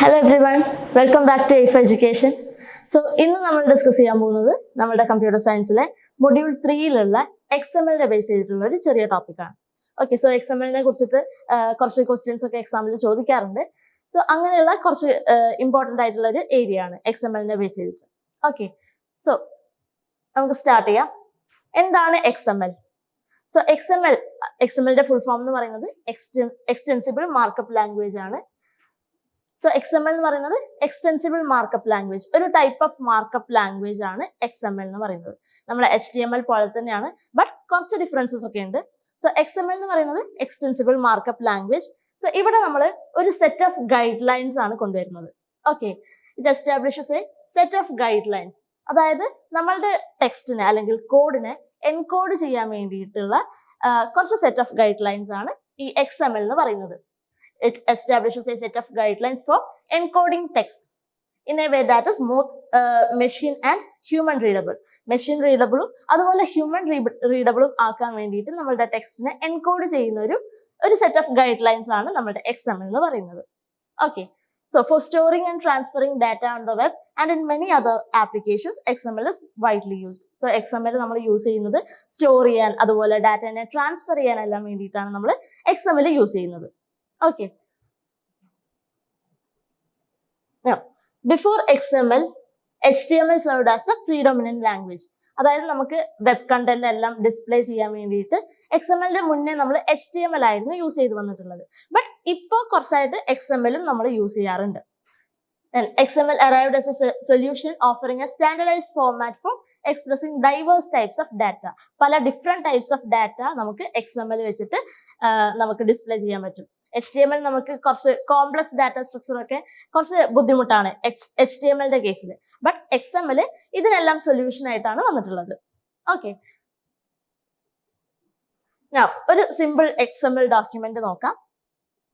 Hello everyone welcome back to F education so ഇന്ന് നമ്മൾ discuss ചെയ്യാൻ പോകുന്നത് നമ്മുടെ കമ്പ്യൂട്ടർ സയൻസിലെ മൊഡ്യൂൾ ത്രീയിലുള്ള എക്സ് എം എല്ലിനെ ബേസ് ചെയ്തിട്ടുള്ള ഒരു ചെറിയ ടോപ്പിക്കാണ് ഓക്കെ സോ എക്സ് എം എല്ലിനെ കുറിച്ചിട്ട് കുറച്ച് ക്വസ്റ്റ്യൻസ് ഒക്കെ എക്സാമിൽ ചോദിക്കാറുണ്ട്. സോ അങ്ങനെയുള്ള കുറച്ച് ഇമ്പോർട്ടന്റ് ആയിട്ടുള്ള ഒരു ഏരിയ ആണ് എക്സ് എം എല്ലിനെ ബേസ് ചെയ്തിട്ട്. ഓക്കെ സോ നമുക്ക് സ്റ്റാർട്ട് ചെയ്യാം. എന്താണ് X M L so X M L X M എല്ലിന്റെ ഫുൾ ഫോം എന്ന് പറയുന്നത് എക്സ്റ്റെൻസിബിൾ മാർക്കപ്പ് ലാംഗ്വേജ് ആണ് സോ എക്സ് എം എൽ എന്ന് പറയുന്നത് എക്സ്റ്റെൻസിബിൾ മാർക്കപ്പ് ലാംഗ്വേജ് ഒരു ടൈപ്പ് ഓഫ് മാർക്കപ്പ് ലാംഗ്വേജ് ആണ് എക്സ് എം എൽ എന്ന് പറയുന്നത്. നമ്മൾ എച്ച് ഡി എം എൽ പോലെ തന്നെയാണ് ബട്ട് കുറച്ച് ഡിഫറൻസസ് ഒക്കെ ഉണ്ട്. സോ എക്സ് എം എൽ എന്ന് പറയുന്നത് എക്സ്റ്റെൻസിബിൾ മാർക്കപ്പ് ലാംഗ്വേജ് സോ ഇവിടെ നമ്മൾ ഒരു സെറ്റ് ഓഫ് ഗൈഡ് ലൈൻസ് ആണ് കൊണ്ടുവരുന്നത്. Okay it establishes a set of guidelines അതായത് നമ്മളുടെ ടെക്സ്റ്റിനെ അല്ലെങ്കിൽ കോഡിനെ എൻകോഡ് ചെയ്യാൻ വേണ്ടിയിട്ടുള്ള കുറച്ച് സെറ്റ് ഓഫ് ഗൈഡ് ലൈൻസ് ആണ് ഈ എക്സ് എം എൽ എന്ന് പറയുന്നത്. It establishes a set of guidelines for encoding text in a way that is both uh, machine and human readable. നമ്മുടെ എക്സ് എം എന്ന് പറയുന്നത് okay so for storing and transferring data on the web and in many other applications X M L is widely used so X M L നമ്മൾ use ചെയ്യുന്നത് store ചെയ്യാൻ അതുപോലെ ഡാറ്റനെ transfer ചെയ്യാനെല്ലാം വേണ്ടിയിട്ടാണ് നമ്മൾ എക്സ് എം എൽ യൂസ് ചെയ്യുന്നത്. Okay. Now, before XML, HTML served as the predominant language. അതായത് നമുക്ക് വെബ് കണ്ടന്റ് എല്ലാം ഡിസ്പ്ലേ ചെയ്യാൻ വേണ്ടിയിട്ട് എക്സ് എം എല്ലിന്റെ മുന്നേ നമ്മൾ എച്ച് ടി എം എൽ ആയിരുന്നു യൂസ് ചെയ്ത് വന്നിട്ടുള്ളത് ബട്ട് ഇപ്പോൾ കുറച്ചായിട്ട് എക്സ് എം എല്ലും നമ്മൾ യൂസ് ചെയ്യാറുണ്ട് XML arrived as a solution offering a standardized format for expressing diverse types of data. പല ഡിഫറെന്റ് ടൈപ്സ് ഓഫ് ഡാറ്റ നമുക്ക് എക്സ് എം എൽ വെച്ചിട്ട് നമുക്ക് ഡിസ്പ്ലേ ചെയ്യാൻ പറ്റും. എച്ച് ടി എം എൽ നമുക്ക് കുറച്ച് കോംപ്ലക്സ് ഡാറ്റ സ്ട്രക്ചർ ഒക്കെ കുറച്ച് ബുദ്ധിമുട്ടാണ് എച്ച് എച്ച് ടി എം എല്ലിന്റെ കേസിൽ ബട്ട് എക്സ് എം എൽ ഇതിനെല്ലാം സൊല്യൂഷൻ ആയിട്ടാണ് വന്നിട്ടുള്ളത്. ഓക്കെ ഒരു simple X M L document നോക്കാം.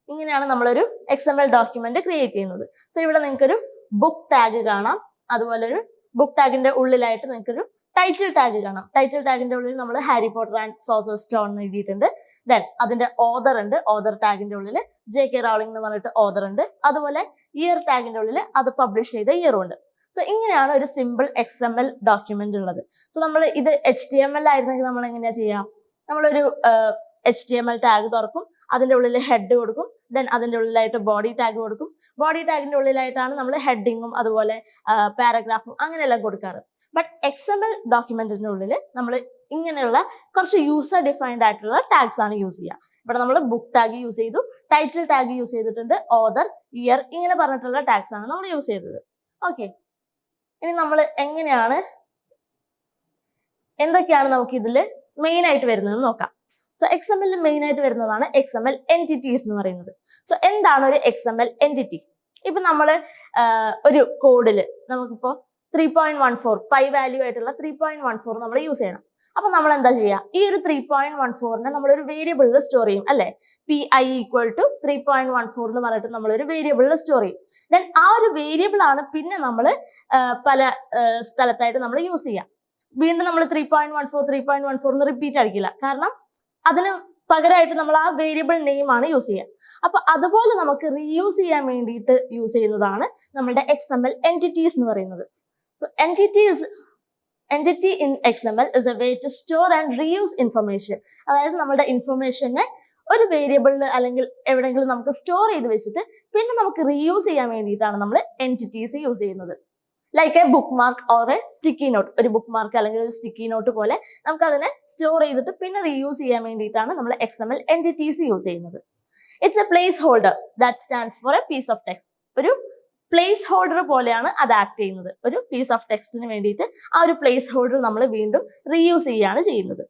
ഇങ്ങനെയാണ് നമ്മളൊരു X M L document create ചെയ്യുന്നത്. സോ ഇവിടെ നിങ്ങൾക്കൊരു ബുക്ക് ടാഗ് കാണാം. അതുപോലെ ഒരു ബുക്ക് ടാഗിന്റെ ഉള്ളിലായിട്ട് നിങ്ങൾക്കൊരു ടൈറ്റിൽ ടാഗ് കാണാം. ടൈറ്റിൽ ടാഗിന്റെ ഉള്ളിൽ നമ്മൾ Harry Potter and sorcerer stone എന്ന് എഴുതിയിട്ടുണ്ട്. ദെൻ അതിന്റെ ഓദർ ഉണ്ട്. ഓദർ ടാഗിന്റെ ഉള്ളിൽ ജെ കെ റൗളിംഗ് എന്ന് പറഞ്ഞിട്ട് ഓദർ ഉണ്ട്. അതുപോലെ ഇയർ ടാഗിന്റെ ഉള്ളിൽ അത് പബ്ലിഷ് ചെയ്ത ഇയറും ഉണ്ട്. സോ ഇങ്ങനെയാണ് ഒരു simple X M L document ഉള്ളത്. സോ നമ്മൾ ഇത് എച്ച് ടി എം എൽ ആയിരുന്നെങ്കിൽ നമ്മൾ എങ്ങനെയാ ചെയ്യാം? നമ്മളൊരു H T M L tag തുറക്കും അതിന്റെ ഉള്ളിൽ ഹെഡ് കൊടുക്കും ദെൻ അതിന്റെ ഉള്ളിലായിട്ട് ബോഡി ടാഗ് കൊടുക്കും. ബോഡി ടാഗിന്റെ ഉള്ളിലായിട്ടാണ് നമ്മൾ ഹെഡിങ്ങും അതുപോലെ പാരഗ്രാഫും അങ്ങനെയെല്ലാം കൊടുക്കാറ്. ബട്ട് എക്സ് എം എൽ ഡോക്യുമെന്റിന്റെ ഉള്ളിൽ നമ്മൾ ഇങ്ങനെയുള്ള കുറച്ച് യൂസർ ഡിഫൈൻഡ് ആയിട്ടുള്ള ടാഗ്സ് ആണ് യൂസ് ചെയ്യുക. ഇവിടെ നമ്മൾ ബുക്ക് ടാഗ് യൂസ് ചെയ്തു ടൈറ്റിൽ ടാഗ് യൂസ് ചെയ്തിട്ടുണ്ട് ഓദർ ഇയർ ഇങ്ങനെ പറഞ്ഞിട്ടുള്ള ടാഗ്സ് ആണ് നമ്മൾ യൂസ് ചെയ്തത്. ഓക്കെ ഇനി നമ്മൾ എങ്ങനെയാണ് എന്തൊക്കെയാണ് നമുക്ക് ഇതിൽ മെയിൻ ആയിട്ട് വരുന്നത് നോക്കാം. സോ എക്സ് എം എല്ലിൽ മെയിൻ ആയിട്ട് വരുന്നതാണ് എക്സ് എം എൽ എന്റിറ്റീസ് എന്ന് പറയുന്നത്. സോ എന്താണ് ഒരു എക്സ് എം എൽ എന്റിറ്റി ഇപ്പൊ നമ്മൾ ഒരു കോഡിൽ നമുക്കിപ്പോ three point one four pi value ആയിട്ടുള്ള ത്രീ പോയിന്റ് വൺ ഫോർ നമ്മൾ യൂസ് ചെയ്യണം. അപ്പൊ നമ്മൾ എന്താ ചെയ്യുക ഈ ഒരു ത്രീ പോയിന്റ് വൺ ഫോറിനെ നമ്മൾ ഒരു വേരിയബിളിൽ സ്റ്റോർ ചെയ്യും അല്ലെ? P I equal to three point one four എന്ന് പറഞ്ഞിട്ട് നമ്മൾ ഒരു വേരിയബിളിൽ സ്റ്റോർ ചെയ്യും. ദെൻ ആ ഒരു വേരിയബിൾ ആണ് പിന്നെ നമ്മൾ പല സ്ഥലത്തായിട്ട് നമ്മൾ യൂസ് ചെയ്യുക വീണ്ടും നമ്മൾ three point one four three point one four എന്ന് റിപ്പീറ്റ് അടിക്കില്ല. കാരണം അതിന് പകരമായിട്ട് നമ്മൾ ആ വേരിയബിൾ നെയിം ആണ് യൂസ് ചെയ്യുക. അപ്പൊ അതുപോലെ നമുക്ക് റീയൂസ് ചെയ്യാൻ വേണ്ടിയിട്ട് യൂസ് ചെയ്യുന്നതാണ് നമ്മുടെ എക്സ് എം എൽ എന്റിറ്റീസ് എന്ന് പറയുന്നത്. So entities entity in X M L is a way to store and reuse information അതായത് നമ്മുടെ ഇൻഫർമേഷനെ ഒരു വേരിയബിളിൽ അല്ലെങ്കിൽ എവിടെയെങ്കിലും നമുക്ക് സ്റ്റോർ ചെയ്ത് വെച്ചിട്ട് പിന്നെ നമുക്ക് റീയൂസ് ചെയ്യാൻ വേണ്ടിയിട്ടാണ് നമ്മൾ എന്റിറ്റീസ് യൂസ് ചെയ്യുന്നത്. Like a bookmark or a sticky note ഒരു ബുക്ക് മാർക്ക് അല്ലെങ്കിൽ ഒരു സ്റ്റിക്കി നോട്ട് പോലെ നമുക്ക് അതിനെ സ്റ്റോർ ചെയ്തിട്ട് പിന്നെ റീയൂസ് ചെയ്യാൻ വേണ്ടിയിട്ടാണ് നമ്മൾ X M L entities use ചെയ്യുന്നത്. It's a placeholder that stands for a piece of text ഒരു പ്ലേസ് ഹോൾഡർ പോലെയാണ് അത് ആക്ട് ചെയ്യുന്നത്. ഒരു പീസ് ഓഫ് ടെക്സ്റ്റിന് വേണ്ടിയിട്ട് ആ ഒരു പ്ലേസ് ഹോൾഡർ നമ്മൾ വീണ്ടും റീയൂസ് ചെയ്യുകയാണ് ചെയ്യുന്നത്.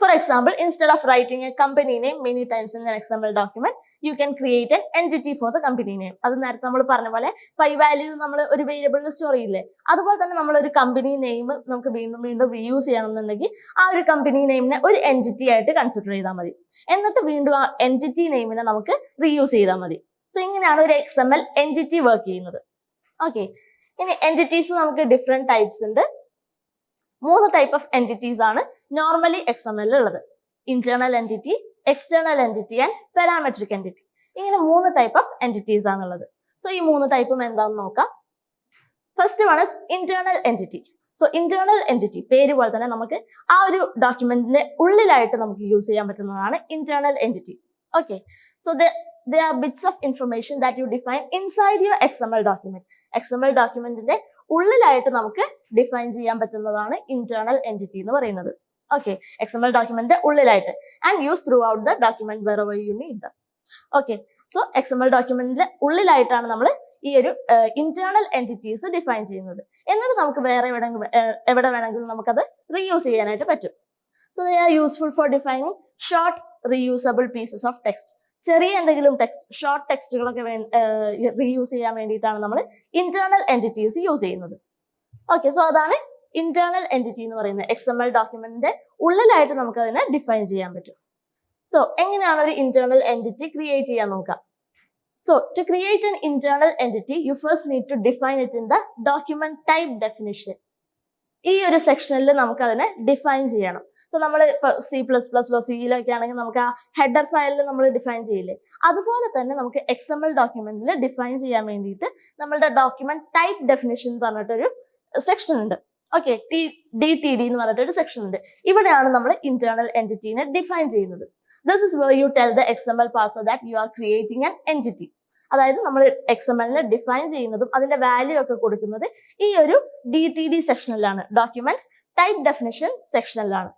For example instead of writing a company name many times in an example document you can create an entity for the company name അത് നേരത്തെ നമ്മൾ പറഞ്ഞ പോലെ പൈ വാല്യൂ നമ്മൾ ഒരു വേരിയബിളിൽ സ്റ്റോർ ചെയ്യില്ലേ അതുപോലെ തന്നെ നമ്മൾ ഒരു കമ്പനി നെയിം നമുക്ക് വീണ്ടും വീണ്ടും റീയൂസ് ചെയ്യണമെന്നുണ്ടെങ്കിൽ ആ ഒരു കമ്പനി നെയിമിനെ ഒരു എന്റിറ്റി ആയിട്ട് കൺസിഡർ ചെയ്താൽ മതി. എന്നിട്ട് വീണ്ടും ആ എന്റിറ്റി നെയിമിനെ നമുക്ക് റീയൂസ് ചെയ്താൽ മതി. സോ ഇങ്ങനെയാണ് ഒരു X M L entity work ചെയ്യുന്നത്. ഓക്കെ ഇനി എന്റിറ്റീസ് നമുക്ക് ഡിഫറെന്റ് ടൈപ്സ് ഉണ്ട്. മൂന്ന് ടൈപ്പ് ഓഫ് എന്റിറ്റീസ് ആണ് നോർമലി എക്സ് എം എൽ ഉള്ളത്. Internal entity external entity and parametric entity ഇങ്ങനെ മൂന്ന് ടൈപ്പ് ഓഫ് എന്റിറ്റീസ് ആണുള്ളത്. സോ ഈ മൂന്ന് ടൈപ്പും എന്താണെന്ന് നോക്കാം. First one is internal entity so internal entity പേര് പോലെ തന്നെ നമുക്ക് ആ ഒരു ഡോക്യുമെന്റിന്റെ ഉള്ളിലായിട്ട് നമുക്ക് യൂസ് ചെയ്യാൻ പറ്റുന്നതാണ് internal entity okay so the are bits of information that you define inside your X M L document X M L ഡോക്യുമെന്റിന്റെ ഉള്ളിലായിട്ട് നമുക്ക് ഡിഫൈൻ ചെയ്യാൻ പറ്റുന്നതാണ് ഇന്റേണൽ എന്റിറ്റി എന്ന് പറയുന്നത്. Okay X M L document ഉള്ളിലായിട്ട്. And use throughout the document where you need the okay so X M L ഡോക്യുമെന്റിന്റെ ഉള്ളിലായിട്ടാണ് നമ്മൾ ഈ ഒരു ഇന്റേണൽ എന്റിറ്റീസ് ഡിഫൈൻ ചെയ്യുന്നത്. എന്നിട്ട് നമുക്ക് വേറെ എവിടെ എവിടെ വേണമെങ്കിലും നമുക്കത് റീയൂസ് ചെയ്യാനായിട്ട് പറ്റും. So they are useful for defining short reusable pieces of text ചെറിയ എന്തെങ്കിലും ടെക്സ്റ്റ് ഷോർട്ട് ടെക്സ്റ്റുകളൊക്കെ റീയൂസ് ചെയ്യാൻ വേണ്ടിയിട്ടാണ് നമ്മൾ ഇന്റേണൽ എന്റിറ്റീസ് യൂസ് ചെയ്യുന്നത്. ഓക്കെ സോ അതാണ് ഇന്റേണൽ എന്റിറ്റി എന്ന് പറയുന്ന എക്സ് എം എൽ ഡോക്യുമെന്റിന്റെ ഉള്ളിലായിട്ട് നമുക്ക് അതിനെ ഡിഫൈൻ ചെയ്യാൻ പറ്റും. സോ എങ്ങനെയാണ് ഒരു ഇന്റേണൽ എന്റിറ്റി ക്രിയേറ്റ് ചെയ്യാൻ നോക്കാം so to create an internal entity you first need to define it in the document type definition ഈ ഒരു സെക്ഷനിൽ നമുക്ക് അതിനെ ഡിഫൈൻ ചെയ്യണം സോ നമ്മൾ ഇപ്പോൾ സി പ്ലസ് പ്ലസ് പ്ലസിലോ സിയിലൊക്കെ ആണെങ്കിൽ നമുക്ക് ആ ഹെഡർ ഫയലിൽ നമ്മൾ ഡിഫൈൻ ചെയ്യില്ലേ? അതുപോലെ തന്നെ നമുക്ക് എക്സ് എം എൽ ഡോക്യുമെന്റിൽ ഡിഫൈൻ ചെയ്യാൻ വേണ്ടിയിട്ട് നമ്മളുടെ ഡോക്യുമെന്റ് ടൈപ്പ് ഡെഫിനിഷൻ പറഞ്ഞിട്ടൊരു സെക്ഷൻ ഉണ്ട്. Okay T D T D എന്ന് പറഞ്ഞിട്ടൊരു സെക്ഷൻ ഉണ്ട്. ഇവിടെയാണ് നമ്മൾ ഇന്റേണൽ എന്റിറ്റീനെ ഡിഫൈൻ ചെയ്യുന്നത്. This is where you tell the X M L parser that you are creating an entity അതായത് നമ്മൾ എക്സ് എം എല്ലിനെ ഡിഫൈൻ ചെയ്യുന്നതും അതിന്റെ വാല്യൂ ഒക്കെ കൊടുക്കുന്നത് ഈ ഒരു ഡി ടി ഡി സെക്ഷനിലാണ് ഡോക്യുമെന്റ് ടൈപ്പ് ഡെഫിനിഷൻ സെക്ഷനിലാണ്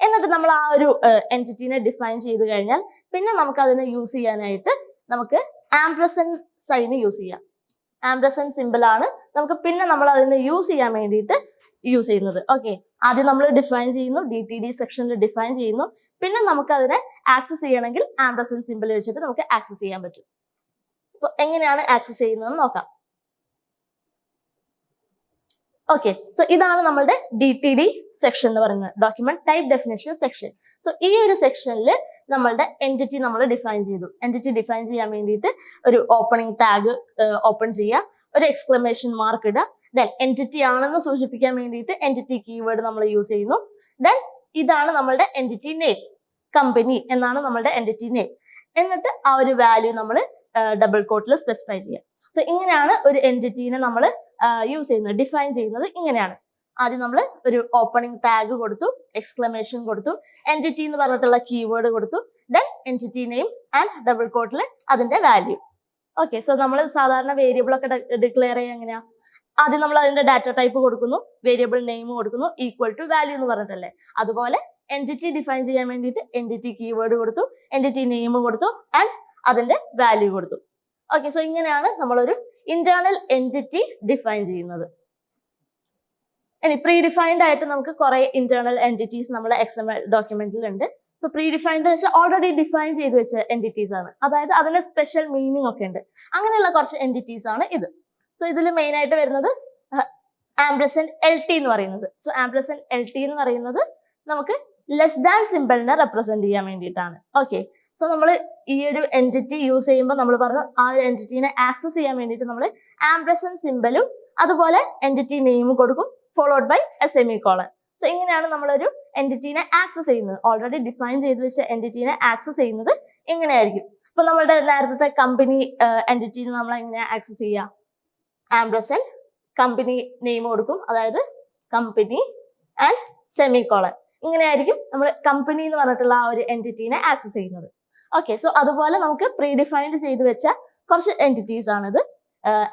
എന്നിട്ട് നമ്മൾ ആ ഒരു എന്റിറ്റീനെ ഡിഫൈൻ ചെയ്ത് കഴിഞ്ഞാൽ പിന്നെ നമുക്ക് അതിനെ യൂസ് ചെയ്യാനായിട്ട് നമുക്ക് ആംപ്രസൻ സൈന് യൂസ് ചെയ്യാം. ആംപ്രസൻ സിമ്പിൾ ആണ്. നമുക്ക് പിന്നെ നമ്മൾ അതിന് യൂസ് ചെയ്യാൻ വേണ്ടിയിട്ട് യൂസ് ചെയ്യുന്നത്. ഓക്കെ ആദ്യം നമ്മൾ ഡിഫൈൻ ചെയ്യുന്നു. ഡി ടി ഡി സെക്ഷനിൽ ഡിഫൈൻ ചെയ്യുന്നു. പിന്നെ നമുക്ക് അതിനെ ആക്സസ് ചെയ്യണമെങ്കിൽ ആംബ്രസൺ സിമ്പിൾ വെച്ചിട്ട് നമുക്ക് ആക്സസ് ചെയ്യാൻ പറ്റും. അപ്പൊ എങ്ങനെയാണ് ആക്സസ് ചെയ്യുന്നത് നോക്കാം. ഓക്കെ സോ ഇതാണ് നമ്മളുടെ ഡി ടി ഡി സെക്ഷൻ എന്ന് പറയുന്നത്. Document type definition section so ഈ ഒരു സെക്ഷനിൽ നമ്മളുടെ എന്റിറ്റി നമ്മൾ ഡിഫൈൻ ചെയ്തു. എന്റിറ്റി ഡിഫൈൻ ചെയ്യാൻ വേണ്ടിയിട്ട് ഒരു ഓപ്പണിംഗ് ടാഗ് ഓപ്പൺ ചെയ്യുക. ഒരു എക്സ്ക്ലമേഷൻ മാർക്ക് ഇടുക. ദെൻ എന്റിറ്റി ആണെന്ന് സൂചിപ്പിക്കാൻ വേണ്ടിയിട്ട് എന്റിറ്റി കീവേഡ് നമ്മൾ യൂസ് ചെയ്യുന്നു. ദെൻ ഇതാണ് നമ്മളുടെ എന്റിറ്റി നെയിം കമ്പനി എന്നാണ് നമ്മളുടെ എന്റിറ്റി നെയിം എന്നിട്ട് ആ ഒരു വാല്യൂ നമ്മൾ ഡബിൾ കോട്ടിൽ സ്പെസിഫൈ ചെയ്യാം. സോ ഇങ്ങനെയാണ് ഒരു എന്റിറ്റീനെ നമ്മൾ യൂസ് ചെയ്യുന്നത് ഡിഫൈൻ ചെയ്യുന്നത് ഇങ്ങനെയാണ്. ആദ്യം നമ്മൾ ഒരു ഓപ്പണിംഗ് ടാഗ് കൊടുത്തു എക്സ്ക്ലമേഷൻ കൊടുത്തു എന്റിറ്റി എന്ന് പറഞ്ഞിട്ടുള്ള കീവേഡ് കൊടുത്തു then entity name and double കോട്ടിൽ അതിന്റെ വാല്യൂ ഓക്കെ സോ നമ്മൾ സാധാരണ വേരിയബിൾ ഒക്കെ ഡിക്ലെയർ ചെയ്യുക എങ്ങനെയാ? ആദ്യം നമ്മൾ അതിന്റെ ഡാറ്റ ടൈപ്പ് കൊടുക്കുന്നു വേരിയബിൾ നെയിം കൊടുക്കുന്നു ഈക്വൽ ടു വാല്യൂ എന്ന് പറഞ്ഞിട്ടല്ലേ? അതുപോലെ എന്റിറ്റി ഡിഫൈൻ ചെയ്യാൻ വേണ്ടിയിട്ട് എന്റിറ്റി കീവേഡ് കൊടുത്തു എന്റിറ്റി നെയിം കൊടുത്തു ആൻഡ് അതിന്റെ വാല്യൂ കൊടുത്തു. ഓക്കെ സോ ഇങ്ങനെയാണ് നമ്മളൊരു ഇന്റേണൽ എന്റിറ്റി ഡിഫൈൻ ചെയ്യുന്നത്. ഇനി പ്രീ ഡിഫൈൻഡ് ആയിട്ട് നമുക്ക് കുറെ ഇന്റേണൽ എന്റിറ്റീസ് നമ്മുടെ എക്സ് എം ഡോക്യുമെന്റിൽ ഉണ്ട്. സോ പ്രീ ഡിഫൈൻഡ് വെച്ചാൽ ഓൾറെഡി ഡിഫൈൻ ചെയ്ത് വെച്ച എന്റിറ്റീസ് ആണ്. അതായത് അതിന് സ്പെഷ്യൽ മീനിങ് ഒക്കെ ഉണ്ട്. അങ്ങനെയുള്ള കുറച്ച് എന്റിറ്റീസ് ആണ് ഇത്. സോ ഇതിൽ മെയിൻ ആയിട്ട് വരുന്നത് ആംബ്ലസൻ എൽ ടി എന്ന് പറയുന്നത്. സോ ആംബ്ലസൻ എൽ ടി എന്ന് പറയുന്നത് നമുക്ക് ലെസ് ദാൻ സിമ്പിളിനെ റെപ്രസെന്റ് ചെയ്യാൻ വേണ്ടിയിട്ടാണ്. ഓക്കെ സോ നമ്മൾ ഈ ഒരു എന്റിറ്റി യൂസ് ചെയ്യുമ്പോൾ നമ്മൾ പറഞ്ഞു ആ ഒരു എന്റിറ്റീനെ ആക്സസ് ചെയ്യാൻ വേണ്ടിയിട്ട് നമ്മൾ ആംപ്രസൻ സിമ്പലും അതുപോലെ എന്റിറ്റി നെയിമും കൊടുക്കും followed by a semicolon so ഇങ്ങനെയാണ് നമ്മളൊരു എന്റിറ്റീനെ ആക്സസ് ചെയ്യുന്നത്. ഓൾറെഡി ഡിഫൈൻ ചെയ്ത് വെച്ച എന്റിറ്റീനെ ആക്സസ് ചെയ്യുന്നത് ഇങ്ങനെയായിരിക്കും. ഇപ്പൊ നമ്മളുടെ നേരത്തെ കമ്പനി എന്റിറ്റീനെ നമ്മൾ എങ്ങനെയാ ആക്സസ് ചെയ്യുക ആംബ്രസൻ കമ്പനി നെയിം കൊടുക്കും. അതായത് കമ്പനി ആൻഡ് സെമി കോളൻ ഇങ്ങനെയായിരിക്കും നമ്മൾ കമ്പനി എന്ന് പറഞ്ഞിട്ടുള്ള ആ ഒരു എന്റിറ്റീനെ ആക്സസ് ചെയ്യുന്നത്. ഓക്കെ സോ അതുപോലെ നമുക്ക് പ്രീഡിഫൈൻഡ് ചെയ്ത് വെച്ച കുറച്ച് എന്റിറ്റീസ് ആണിത്.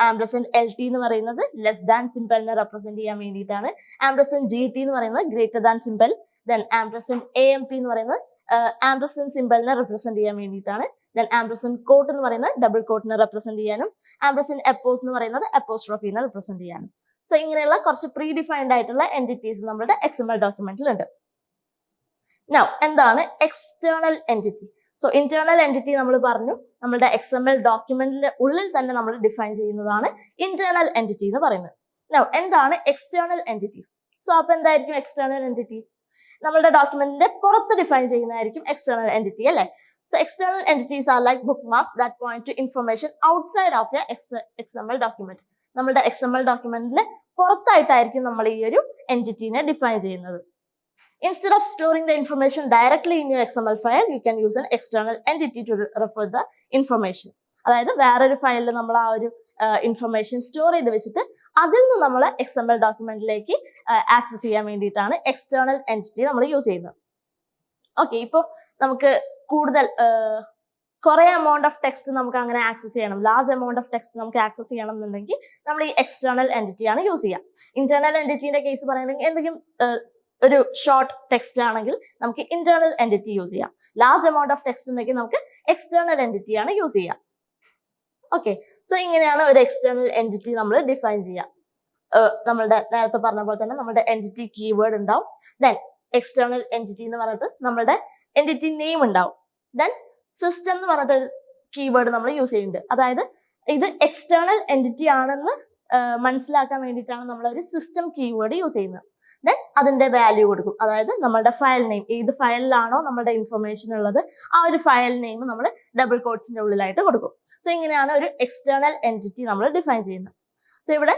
ആംബ്രസൻ എൽ ടി എന്ന് പറയുന്നത് ലെസ് ദാൻ സിമ്പിളിനെ റെപ്രസെന്റ് ചെയ്യാൻ വേണ്ടിയിട്ടാണ്. ആംബ്രസൻ ജി ടി എന്ന് പറയുന്നത് greater than symbol then ampersand A M P എന്ന് പറയുന്നത് ആംബ്രസൻ സിമ്പിളിനെ റെപ്രസെന്റ് ചെയ്യാൻ വേണ്ടിയിട്ടാണ്. ദെൻ ആംബ്രസൻ കോട്ട് എന്ന് പറയുന്നത് ഡബിൾ കോട്ടിനെ റെപ്രസെന്റ് ചെയ്യാനും ആംബ്രസൻ എപ്പോസ് എന്ന് പറയുന്നത് എപ്പോസ്ട്രോഫീനെ റെപ്രസെന്റ് ചെയ്യാനും. സോ ഇങ്ങനെയുള്ള കുറച്ച് പ്രീ ഡിഫൈൻഡ് ആയിട്ടുള്ള എന്റിറ്റീസ് നമ്മുടെ എക്സ് എം എൽ ഡോക്യുമെന്റിലുണ്ട് നൗ എന്താണ് external entity so internal entity നമ്മൾ പറഞ്ഞു നമ്മുടെ എക്സ് എം എൽ ഡോക്യുമെന്റിന്റെ ഉള്ളിൽ തന്നെ നമ്മൾ ഡിഫൈൻ ചെയ്യുന്നതാണ് ഇന്റേണൽ എന്റിറ്റി എന്ന് പറയുന്നത്. നോ എന്താണ് എക്സ്റ്റേണൽ എന്റിറ്റി സോ അപ്പൊ എന്തായിരിക്കും എക്സ്റ്റേണൽ എന്റിറ്റി നമ്മളുടെ ഡോക്യുമെന്റിന്റെ പുറത്ത് ഡിഫൈൻ ചെയ്യുന്നതായിരിക്കും എക്സ്റ്റേണൽ എന്റിറ്റി അല്ലേ? So external entities are like bookmarks that point to information outside of a X M L document നമ്മുടെ എക്സ് എം എൽ ഡോക്യുമെന്റിൽ പുറത്തായിട്ടായിരിക്കും നമ്മൾ ഈ ഒരു എന്റിറ്റീനെ ഡിഫൈൻ ചെയ്യുന്നത്. Instead of storing the information directly in your XML file, you can use an external entity to refer the information. അതായത് വേറൊരു ഫയലിൽ നമ്മൾ ആ ഒരു ഇൻഫർമേഷൻ സ്റ്റോർ ചെയ്ത് വെച്ചിട്ട് അതിൽ നിന്ന് നമ്മൾ എക്സ് എം എൽ ഡോക്യുമെന്റിലേക്ക് ആക്സസ് ചെയ്യാൻ വേണ്ടിയിട്ടാണ് എക്സ്റ്റേണൽ എന്റിറ്റി നമ്മൾ യൂസ് ചെയ്യുന്നത്. ഓക്കെ ഇപ്പോൾ നമുക്ക് കൂടുതൽ കുറെ എമൗണ്ട് ഓഫ് ടെക്സ്റ്റ് നമുക്ക് അങ്ങനെ ആക്സസ് ചെയ്യണം. ലാർജ് എമൗണ്ട് ഓഫ് ടെക്സ്റ്റ് നമുക്ക് ആക്സസ് ചെയ്യണം എന്നുണ്ടെങ്കിൽ നമ്മൾ ഈ എക്സ്റ്റേണൽ എന്റിറ്റിയാണ് യൂസ് ചെയ്യുക ഇന്റേണൽ എന്റിറ്റീന്റെ കേസ് പറയുകയാണെങ്കിൽ എന്തെങ്കിലും ഒരു ഷോർട്ട് ടെക്സ്റ്റ് ആണെങ്കിൽ നമുക്ക് ഇന്റേണൽ എന്റിറ്റി യൂസ് ചെയ്യാം. ലാർജ് എമൗണ്ട് ഓഫ് ടെക്സ്റ്റ് ഉണ്ടെങ്കിൽ നമുക്ക് എക്സ്റ്റേണൽ എന്റിറ്റി ആണ് യൂസ് ചെയ്യുക ഓക്കെ സോ ഇങ്ങനെയാണ് ഒരു എക്സ്റ്റേണൽ എന്റിറ്റി നമ്മൾ ഡിഫൈൻ ചെയ്യുക നമ്മളുടെ നേരത്തെ പറഞ്ഞ പോലെ തന്നെ നമ്മുടെ എന്റിറ്റി കീവേഡ് ഉണ്ടാവും. ദെൻ എക്സ്റ്റേണൽ എന്റിറ്റി എന്ന് പറഞ്ഞിട്ട് നമ്മുടെ എന്റിറ്റി നെയിം ഉണ്ടാവും. ദെൻ സിസ്റ്റം എന്ന് പറഞ്ഞിട്ട് കീവേഡ് നമ്മൾ യൂസ് ചെയ്യുന്നുണ്ട്. അതായത് ഇത് എക്സ്റ്റേണൽ എന്റിറ്റി ആണെന്ന് മനസ്സിലാക്കാൻ വേണ്ടിയിട്ടാണ് നമ്മൾ ഒരു സിസ്റ്റം കീവേഡ് യൂസ് ചെയ്യുന്നത്. ദെൻ അതിന്റെ വാല്യൂ കൊടുക്കും. അതായത് നമ്മുടെ ഫയൽ നെയിം ഏത് ഫയലിലാണോ നമ്മുടെ ഇൻഫർമേഷൻ ഉള്ളത് ആ ഒരു ഫയൽ നെയിം നമ്മൾ ഡബിൾ കോഡ്സിന്റെ ഉള്ളിലായിട്ട് കൊടുക്കും. സോ ഇങ്ങനെയാണ് ഒരു എക്സ്റ്റേണൽ എന്റിറ്റി നമ്മൾ ഡിഫൈൻ ചെയ്യുന്നത്. സോ ഇവിടെ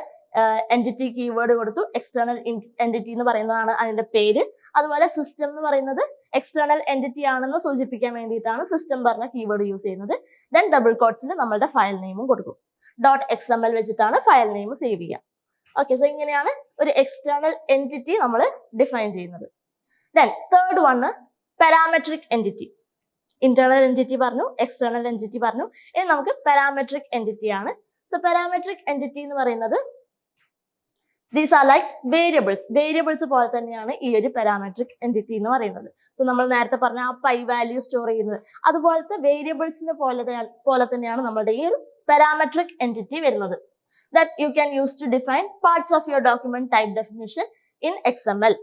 എന്റിറ്റി കീവേഡ് കൊടുത്തു. എക്സ്റ്റേണൽ എന്റിറ്റി എന്ന് പറയുന്നതാണ് അതിന്റെ പേര്. അതുപോലെ സിസ്റ്റം എന്ന് പറയുന്നത് എക്സ്റ്റേണൽ എന്റിറ്റി ആണെന്ന് സൂചിപ്പിക്കാൻ വേണ്ടിയിട്ടാണ് സിസ്റ്റം പറഞ്ഞ കീവേഡ് യൂസ് ചെയ്യുന്നത്. ദെൻ ഡബിൾ കോഡ്സിൽ നമ്മളുടെ ഫയൽ നെയിമും കൊടുക്കും. ഡോട്ട് എക്സ് എം എൽ വെച്ചിട്ടാണ് ഫയൽ നെയിം സേവ് ചെയ്യുക. ഓക്കെ സോ ഇങ്ങനെയാണ് ഒരു എക്സ്റ്റേണൽ എന്റിറ്റി നമ്മൾ ഡിഫൈൻ ചെയ്യുന്നത്. Then third one parametric entity internal entity പറഞ്ഞു എക്സ്റ്റേണൽ എന്റിറ്റി പറഞ്ഞു. ഇനി നമുക്ക് പാരാമെട്രിക് എന്റിറ്റി ആണ്. സോ പാരാമെട്രിക് എന്റിറ്റി എന്ന് പറയുന്നത് these are like variables variables പോലെ തന്നെയാണ് ഈ ഒരു പാരാമെട്രിക് എന്റിറ്റി എന്ന് പറയുന്നത്. സോ നമ്മൾ നേരത്തെ പറഞ്ഞ ആ പൈ വാല്യൂ സ്റ്റോർ ചെയ്യുന്നത്. അതുപോലത്തെ വേരിയബിൾസിന്റെ പോലെ പോലെ തന്നെയാണ് നമ്മളുടെ ഈ ഒരു പാരാമെട്രിക് എന്റിറ്റി വരുന്നത്. Can use to define parts of your document type definition in X M L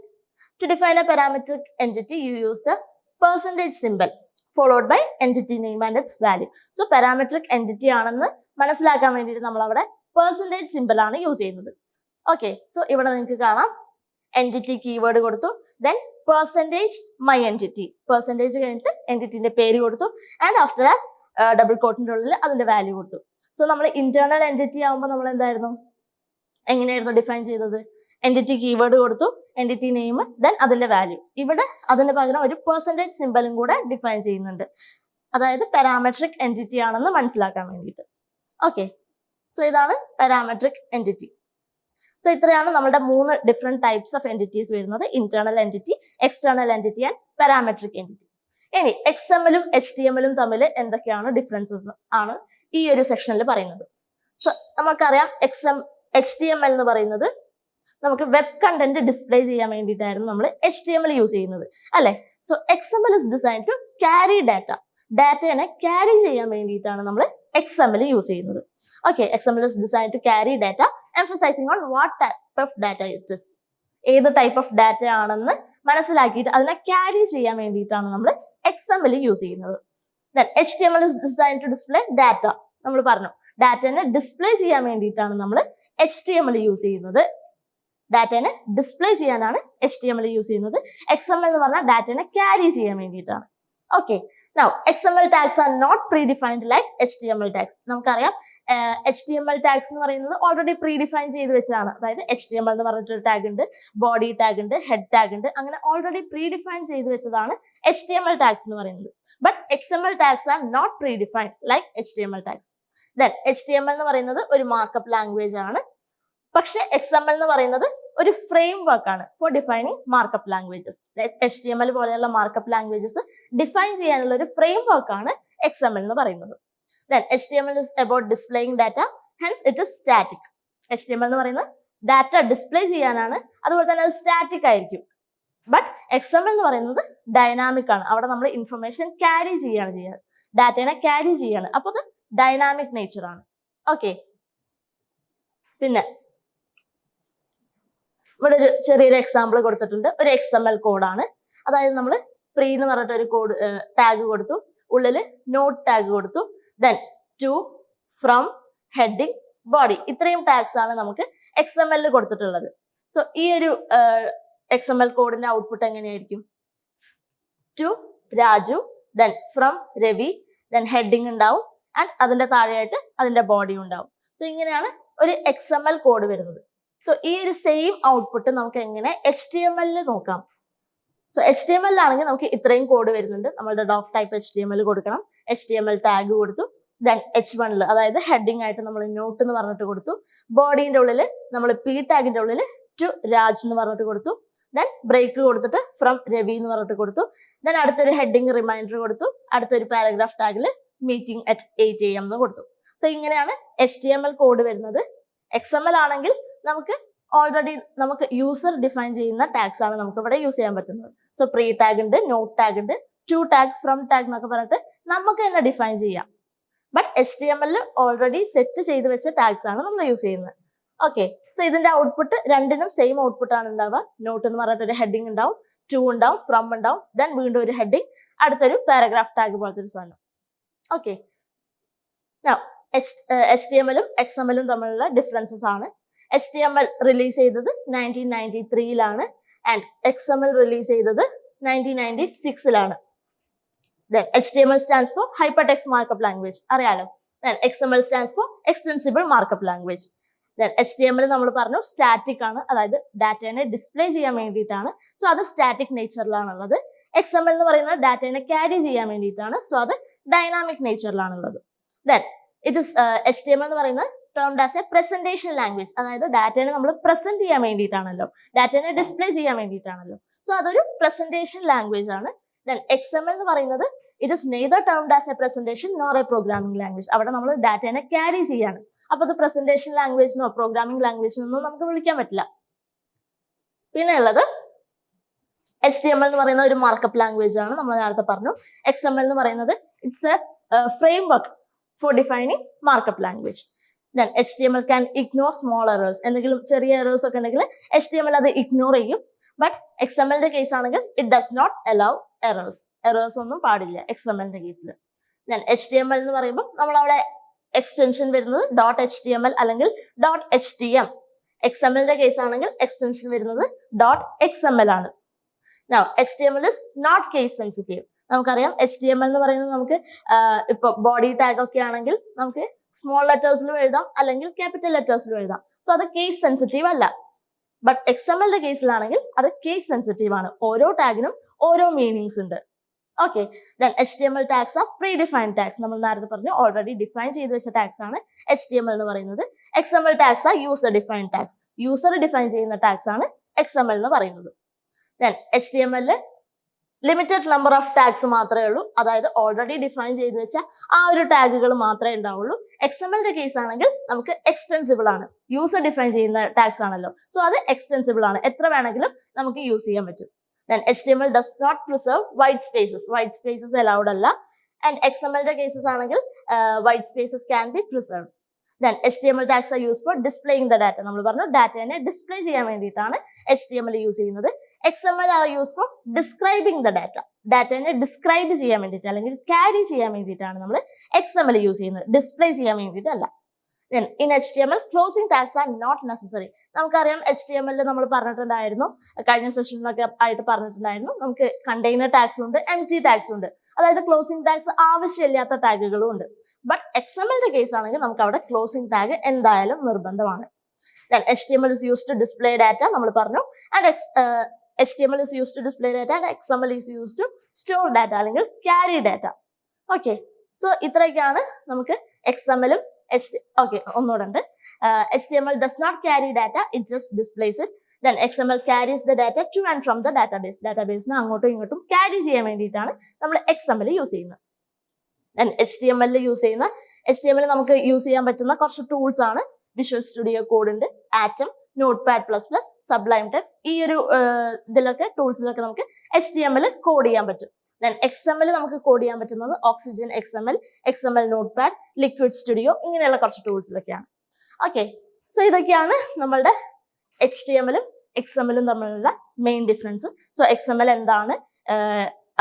to define a parametric entity you use the percentage symbol followed by entity name and its value so parametric entity ആണെന്ന് മനസ്സിലാക്കാൻ വേണ്ടിയിട്ട് നമ്മൾ അവിടെ percentage symbol ആണ് use ചെയ്യുന്നത്. Okay so ഇവിടെ നിങ്ങൾക്ക് കാണാം. എന്റിറ്റി കീവേഡ് കൊടുത്തു. Then percentage my entity percentage കഴിഞ്ഞിട്ട് എന്റിറ്റിന്റെ പേര് കൊടുത്തു. ആൻഡ് ആഫ്റ്റർ ദാറ്റ് ഡബിൾ കോട്ടിന്റെ ഉള്ളിൽ അതിന്റെ വാല്യൂ കൊടുത്തു. സോ നമ്മൾ ഇന്റേണൽ എന്റിറ്റി ആകുമ്പോൾ നമ്മൾ എന്തായിരുന്നു? എങ്ങനെയായിരുന്നു ഡിഫൈൻ ചെയ്തത്? എന്റിറ്റി കീവേഡ് കൊടുത്തു എന്റിറ്റി നെയിം ദെൻ അതിന്റെ വാല്യൂ ഇവിടെ അതിന് പകരം ഒരു പെർസെന്റേജ് സിമ്പലും കൂടെ ഡിഫൈൻ ചെയ്യുന്നുണ്ട്. അതായത് പാരാമെട്രിക് എന്റിറ്റി ആണെന്ന് മനസ്സിലാക്കാൻ വേണ്ടിയിട്ട്. ഓക്കെ സോ ഇതാണ് പാരാമെട്രിക് എന്റിറ്റി സോ ഇത്രയാണ് നമ്മുടെ മൂന്ന് ഡിഫറെന്റ് ടൈപ്സ് ഓഫ് എന്റിറ്റീസ് വരുന്നത്. Internal entity external entity and parametric entity ഇനി എക്സ് എം എല്ലും എച്ച് ടി എം എല്ലും തമ്മിൽ എന്തൊക്കെയാണ് ഡിഫറൻസസ് ആണ് ഈ ഒരു സെക്ഷനിൽ പറയുന്നത്. സോ നമുക്കറിയാം X M H T M L എന്ന് പറയുന്നത് നമുക്ക് വെബ് കണ്ടന്റ് ഡിസ്പ്ലേ ചെയ്യാൻ വേണ്ടിയിട്ടായിരുന്നു നമ്മൾ H T M L use ചെയ്യുന്നത്. അല്ലെ? So X M L is design to carry data ഡാറ്റേനെ carry ചെയ്യാൻ വേണ്ടിയിട്ടാണ് നമ്മൾ എക്സ് എം എൽ യൂസ് ചെയ്യുന്നത്. Okay X M L is design to carry data emphasizing on what type of data it is ഏത് type of data ആണെന്ന് മനസ്സിലാക്കിയിട്ട് അതിനെ carry ചെയ്യാൻ വേണ്ടിയിട്ടാണ് നമ്മൾ എക്സ് യൂസ് ചെയ്യുന്നത്. H T M L design to display data നമ്മൾ പറഞ്ഞു. ഡാറ്റനെ ഡിസ്പ്ലേ ചെയ്യാൻ വേണ്ടിയിട്ടാണ് നമ്മൾ H T M L use ചെയ്യുന്നത്. ഡാറ്റനെ ഡിസ്പ്ലേ ചെയ്യാനാണ് H T M L use ചെയ്യുന്നത്. എക്സ് എന്ന് പറഞ്ഞാൽ ഡാറ്റനെ ക്യാരി ചെയ്യാൻ വേണ്ടിയിട്ടാണ്. Okay now X M L tags are not predefined like H T M L tags നമുക്കറിയാം H T M L tags എന്ന് പറയുന്നത് ഓൾറെഡി പ്രീ ഡിഫൈൻ ചെയ്ത് വെച്ചതാണ്. അതായത് എച്ച് ടി എം എൽ എന്ന് പറഞ്ഞിട്ടൊരു ടാഗ് ഉണ്ട് ബോഡി ടാഗ് ഉണ്ട് ഹെഡ് ടാഗ് ഉണ്ട് അങ്ങനെ ഓൾറെഡി പ്രീ ഡിഫൈൻ ചെയ്ത് വെച്ചതാണ് H T M L tags എന്ന് പറയുന്നത്. But X M L tags are not predefined like H T M L tags then H T M L എന്ന് പറയുന്നത് ഒരു മാർക്കപ്പ് ലാംഗ്വേജ് ആണ്. പക്ഷെ എക്സ് എം എൽ എന്ന് പറയുന്നത് ഒരു ഫ്രെയിം വർക്ക് ആണ് for defining markup languages H T M L പോലെയുള്ള മാർക്കപ്പ് ലാംഗ്വേജസ് ഡിഫൈൻ ചെയ്യാനുള്ള ഒരു ഫ്രെയിം വർക്ക് ആണ് എക്സ് എം എൽ എന്ന് പറയുന്നത്. Then H T M L is about displaying data hence it is static H T M L എന്ന് പറയുന്നത് data display ചെയ്യാനാണ്. അതുപോലെ തന്നെ അത് സ്റ്റാറ്റിക് ആയിരിക്കും. ബട്ട് എക്സ് എം എൽ എന്ന് പറയുന്നത് ഡൈനാമിക് ആണ്. അവിടെ നമ്മൾ ഇൻഫർമേഷൻ ക്യാരി ചെയ്യാണ് ചെയ്യുന്നത് ഡാറ്റേനെ ക്യാരി ചെയ്യാണ് അപ്പോൾ അത് ഡൈനാമിക് നേച്ചർ ആണ്. ഓക്കെ പിന്നെ ഇവിടെ ഒരു ചെറിയൊരു എക്സാമ്പിൾ കൊടുത്തിട്ടുണ്ട്. ഒരു എക്സ് എം എൽ കോഡാണ് അതായത് നമ്മൾ പ്രീ എന്ന് പറഞ്ഞിട്ട് ഒരു കോഡ് ടാഗ് കൊടുത്തു. ഉള്ളിൽ നോട്ട് ടാഗ് കൊടുത്തു. Then to from heading body ഇത്രയും ടാഗ്സ് ആണ് നമുക്ക് എക്സ് എം എല്ലിൽ കൊടുത്തിട്ടുള്ളത്. സോ ഈ ഒരു എക്സ് എം എൽ കോഡിന്റെ ഔട്ട്പുട്ട് എങ്ങനെയായിരിക്കും? To Raju then from Ravi then heading ഉണ്ടാവും. ആൻഡ് അതിന്റെ താഴെയായിട്ട് അതിന്റെ ബോഡി ഉണ്ടാവും. സോ ഇങ്ങനെയാണ് ഒരു എക്സ് എം എൽ കോഡ് വരുന്നത്. സോ ഈ ഒരു സെയിം ഔട്ട്പുട്ട് നമുക്ക് എങ്ങനെ എച്ച് ടി എം എല്ലിൽ നോക്കാം. So H D M L ആണെങ്കിൽ നമുക്ക് ഇത്രയും കോഡ് വരുന്നുണ്ട്. നമ്മളുടെ doctype H D M L കൊടുക്കണം. H D M L tag കൊടുത്തു. ദെൻ എച്ച് വണ്ണിൽ അതായത് ഹെഡിങ് ആയിട്ട് നമ്മൾ നോട്ട് എന്ന് പറഞ്ഞിട്ട് കൊടുത്തു. ബോഡീന്റെ ഉള്ളിൽ നമ്മൾ പി ടാഗിന്റെ ഉള്ളിൽ ടു രാജ് എന്ന് പറഞ്ഞിട്ട് കൊടുത്തു. ദെൻ ബ്രേക്ക് കൊടുത്തിട്ട് ഫ്രം രവി എന്ന് പറഞ്ഞിട്ട് കൊടുത്തു. ദെൻ അടുത്തൊരു ഹെഡിങ് റിമൈൻഡർ കൊടുത്തു. അടുത്തൊരു paragraph ടാഗിൽ meeting at eight A M എന്ന് കൊടുത്തു. സോ ഇങ്ങനെയാണ് H T M L code വരുന്നത്. എക്സ് എം എൽ ആണെങ്കിൽ നമുക്ക് ഓൾറെഡി നമുക്ക് യൂസർ ഡിഫൈൻ ചെയ്യുന്ന ടാഗ്സ് ആണ് നമുക്ക് ഇവിടെ യൂസ് ചെയ്യാൻ പറ്റുന്നത്. സോ പ്രീ ടാഗ് ഉണ്ട് നോട്ട് ടാഗ് ഉണ്ട് ടു ടാഗ് ഫ്രം ടാഗ് എന്നൊക്കെ പറഞ്ഞിട്ട് നമുക്ക് തന്നെ ഡിഫൈൻ ചെയ്യാം. But H T M L already set ചെയ്ത് വെച്ച ടാഗ്സ് ആണ് നമ്മൾ യൂസ് ചെയ്യുന്നത്. ഓക്കെ സോ ഇതിന്റെ ഔട്ട്പുട്ട് രണ്ടിനും സെയിം ഔട്ട്പുട്ട് ആണ് ഉണ്ടാവുക. നോട്ട് എന്ന് പറഞ്ഞിട്ട് ഒരു ഹെഡിങ് ഉണ്ടാവും ടു ഉണ്ടാവും ഫ്രം ഉണ്ടാവും ദെൻ വീണ്ടും ഒരു ഹെഡിങ് അടുത്തൊരു പാരഗ്രാഫ് ടാഗ് പോലത്തെ ഒരു സാധനം. ഓക്കെ എച്ച് ടി എം എല്ലും എക്സ് എം എല്ലും തമ്മിലുള്ള ഡിഫറൻസസ് ആണ്. H T M L release ചെയ്തത് nineteen ninety ത്രീയിലാണ് and X M L release ചെയ്തത് nineteen ninety സിക്സിലാണ് H T M L stands for hypertext markup language അറിയാലോ? X M L stands for extensible markup language then H T M L നമ്മൾ പറഞ്ഞു static ആണ്. അതായത് ഡാറ്റേനെ display ചെയ്യാൻ വേണ്ടിയിട്ടാണ്. So അത് static നേച്ചറിലാണുള്ളത് എക്സ് എം എൽ എന്ന് പറയുന്നത് ഡാറ്റേനെ ക്യാരി ചെയ്യാൻ വേണ്ടിയിട്ടാണ്. സോ അത് dynamic നേച്ചറിലാണുള്ളത് then is H T M L എന്ന് പറയുന്നത് termed as a presentation language അതായത് ഡാറ്റേനെ നമ്മൾ പ്രസന്റ് ചെയ്യാൻ വേണ്ടിയിട്ടാണല്ലോ. ഡാറ്റേനെ ഡിസ്പ്ലേ ചെയ്യാൻ വേണ്ടിയിട്ടാണല്ലോ. സോ അതൊരു പ്രസന്റേഷൻ ലാംഗ്വേജ് ആണ്. ദെൻ എക്സ് എം എൽ എന്ന് പറയുന്നത് it is neither termed as a presentation nor a programming language അവിടെ നമ്മൾ ഡാറ്റേനെ ക്യാരി ചെയ്യാണ്. അപ്പൊ അത് പ്രസന്റേഷൻ ലാംഗ്വേജിനോ പ്രോഗ്രാമിംഗ് ലാംഗ്വേജിനൊന്നും നമുക്ക് വിളിക്കാൻ പറ്റില്ല. പിന്നെ ഉള്ളത് എച്ച് ടി എം എൽ എന്ന് പറയുന്ന ഒരു മാർക്കപ്പ് ലാംഗ്വേജ് ആണ്. നമ്മൾ നേരത്തെ പറഞ്ഞു. എക്സ് എം എൽ എന്ന് പറയുന്നത് it's a framework for defining markup language then H T M L can ignore small errors എന്തെങ്കിലും ചെറിയ എറേഴ്സ് ഒക്കെ ഉണ്ടെങ്കിൽ എച്ച് ടി എം എൽ അത് ഇഗ്നോർ ചെയ്യും ബട്ട് എക്സ് എം എല്ലിന്റെ കേസ് ആണെങ്കിൽ it does not allow errors errors ഒന്നും പാടില്ല എക്സ് എം എല്ലിന്റെ കേസിൽ then H T M L എന്ന് പറയുമ്പോൾ നമ്മൾ അവിടെ എക്സ്റ്റൻഷൻ വരുന്നത് dot H T M L അല്ലെങ്കിൽ dot H T M X M എല്ലിന്റെ കേസ് ആണെങ്കിൽ എക്സ്റ്റൻഷൻ വരുന്നത് ഡോട്ട് എക്സ് എം എൽ ആണ് H T M L is not case sensitive നമുക്കറിയാം എച്ച് ടി എം എൽ എന്ന് പറയുന്നത് നമുക്ക് ഇപ്പൊ ബോഡി ടാഗ് ഒക്കെ ആണെങ്കിൽ നമുക്ക് സ്മോൾ ലെറ്റേഴ്സിലും എഴുതാം അല്ലെങ്കിൽ ക്യാപിറ്റൽ ലെറ്റേഴ്സിലും എഴുതാം. സോ അത് കേസ് സെൻസിറ്റീവ് അല്ല. ബട്ട് എക്സ് എം എല്ലിന്റെ കേസിലാണെങ്കിൽ അത് കേസ് സെൻസിറ്റീവ് ആണ്. ഓരോ ടാഗിനും ഓരോ മീനിങ്സ് ഉണ്ട്. Okay then H T M L tags ആ പ്രീ ഡിഫൈൻഡ് ടാക്സ് നമ്മൾ നേരത്തെ പറഞ്ഞു ഓൾറെഡി ഡിഫൈൻ ചെയ്ത് വെച്ച ടാക്സ് ആണ് എച്ച് ടി എം എൽ എന്ന് പറയുന്നത്. എക്സ് എം എൽ ടാക്സ് ആ user defined tags user define ചെയ്യുന്ന ടാക്സ് ആണ് എക്സ് എം എൽ എന്ന് പറയുന്നത്. ദെൻ എച്ച് ടി എം എല്ലിൽ ലിമിറ്റഡ് നമ്പർ ഓഫ് ടാഗ്സ് മാത്രമേ ഉള്ളൂ. അതായത് ഓൾറെഡി ഡിഫൈൻ ചെയ്ത് വെച്ച ആ ഒരു ടാഗുകൾ മാത്രമേ ഉണ്ടാവുള്ളൂ. എക്സ് കേസ് ആണെങ്കിൽ നമുക്ക് എക്സ്റ്റെൻസിബിൾ ആണ്. യൂസർ ഡിഫൈൻ ചെയ്യുന്ന ടാഗ്സ് ആണല്ലോ. സോ അത് എക്സ്റ്റെൻസിബിൾ ആണ്. എത്ര വേണമെങ്കിലും നമുക്ക് യൂസ് ചെയ്യാൻ പറ്റും. Then H T M L does not preserve white spaces white spaces allowed അല്ല ആൻഡ് എക്സ് കേസസ് ആണെങ്കിൽ white spaces can be preserve then H T M L tags are use for displaying the data നമ്മൾ പറഞ്ഞു ഡാറ്റേനെ display ചെയ്യാൻ വേണ്ടിയിട്ടാണ് H T M L use ചെയ്യുന്നത്. X M L are use for describing the data ഡാറ്റേനെ describe ചെയ്യാൻ വേണ്ടിയിട്ട് അല്ലെങ്കിൽ carry ചെയ്യാൻ വേണ്ടിയിട്ടാണ് നമ്മൾ എക്സ് എം എൽ യൂസ് ചെയ്യുന്നത്. ഡിസ്പ്ലേ ചെയ്യാൻ വേണ്ടിയിട്ടല്ല. In H T M L closing tags are not necessary നമുക്കറിയാം എച്ച് ടി എം എല്ലിൽ നമ്മൾ പറഞ്ഞിട്ടുണ്ടായിരുന്നു. കഴിഞ്ഞ സെഷനിലൊക്കെ ആയിട്ട് പറഞ്ഞിട്ടുണ്ടായിരുന്നു. നമുക്ക് കണ്ടെയ്നർ ടാക്സ് ഉണ്ട് എം ടി ടാക്സ് ഉണ്ട്. അതായത് ക്ലോസിംഗ് ടാക്സ് ആവശ്യമില്ലാത്ത ടാഗുകളും ഉണ്ട്. ബട്ട് എക്സ് എം എല്ലിന്റെ കേസ് ആണെങ്കിൽ നമുക്ക് അവിടെ ക്ലോസിംഗ് ടാഗ് എന്തായാലും നിർബന്ധമാണ്. Then H T M L is use to display data നമ്മൾ പറഞ്ഞു. And X H T M L is use to display data and X M L is use to store data അല്ലെങ്കിൽ carry data okay so ഇത്രയൊക്കെയാണ് നമുക്ക് X M എല്ലും H okay ഒന്നുകൂടെ ഉണ്ട്. H T M L does not carry data it just displays it then X M L carries the data to and from the database ഡാറ്റാബേസിന് അങ്ങോട്ടും ഇങ്ങോട്ടും carry ചെയ്യാൻ വേണ്ടിയിട്ടാണ് നമ്മൾ എക്സ് എം എൽ യൂസ് ചെയ്യുന്നത്. Then H T M L use ചെയ്യുന്ന H T M L നമുക്ക് use ചെയ്യാൻ പറ്റുന്ന കുറച്ച് ടൂൾസ് ആണ്. വിഷ്വൽ സ്റ്റുഡിയോ കോഡിന്റെ atom note pad plus plus sublime text ഈ ഒരു ഇതിലൊക്കെ ടൂൾസിലൊക്കെ നമുക്ക് H T M L code ചെയ്യാൻ പറ്റും. ദെൻ എക്സ് എം എൽ നമുക്ക് കോഡ് ചെയ്യാൻ പറ്റുന്നത് oxygen X M L X M L note pad liquid studio ഇങ്ങനെയുള്ള കുറച്ച് ടൂൾസിലൊക്കെയാണ് ഓക്കെ സോ ഇതൊക്കെയാണ് നമ്മളുടെ എച്ച് ടി എം എല്ലും എക്സ് എം എല്ലും തമ്മിലുള്ള main difference so X M L എന്താണ്?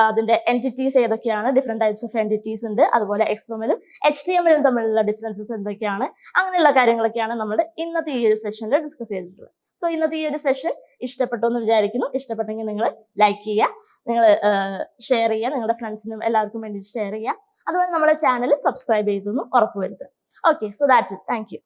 അതിന്റെ എന്റിറ്റീസ് ഏതൊക്കെയാണ്? ഡിഫറെന്റ് ടൈപ്സ് ഓഫ് എന്റിറ്റീസ് ഉണ്ട്. അതുപോലെ X M H T M എല്ലും തമ്മിലുള്ള ഡിഫറൻസസ് എന്തൊക്കെയാണ്? അങ്ങനെയുള്ള കാര്യങ്ങളൊക്കെയാണ് നമ്മൾ ഇന്നത്തെ ഈ ഒരു സെഷനിൽ ഡിസ്കസ് ചെയ്തിട്ടുള്ളത്. സോ ഇന്നത്തെ ഈ ഒരു സെഷൻ ഇഷ്ടപ്പെട്ടു എന്ന് വിചാരിക്കുന്നു. ഇഷ്ടപ്പെട്ടെങ്കിൽ നിങ്ങൾ ലൈക്ക് ചെയ്യുക. നിങ്ങൾ ഷെയർ ചെയ്യുക. നിങ്ങളുടെ ഫ്രണ്ട്സിനും എല്ലാവർക്കും വേണ്ടി ഷെയർ ചെയ്യുക. അതുപോലെ നമ്മുടെ ചാനൽ സബ്സ്ക്രൈബ് ചെയ്തെന്നും ഉറപ്പുവരുത്തുക okay so that's it thank you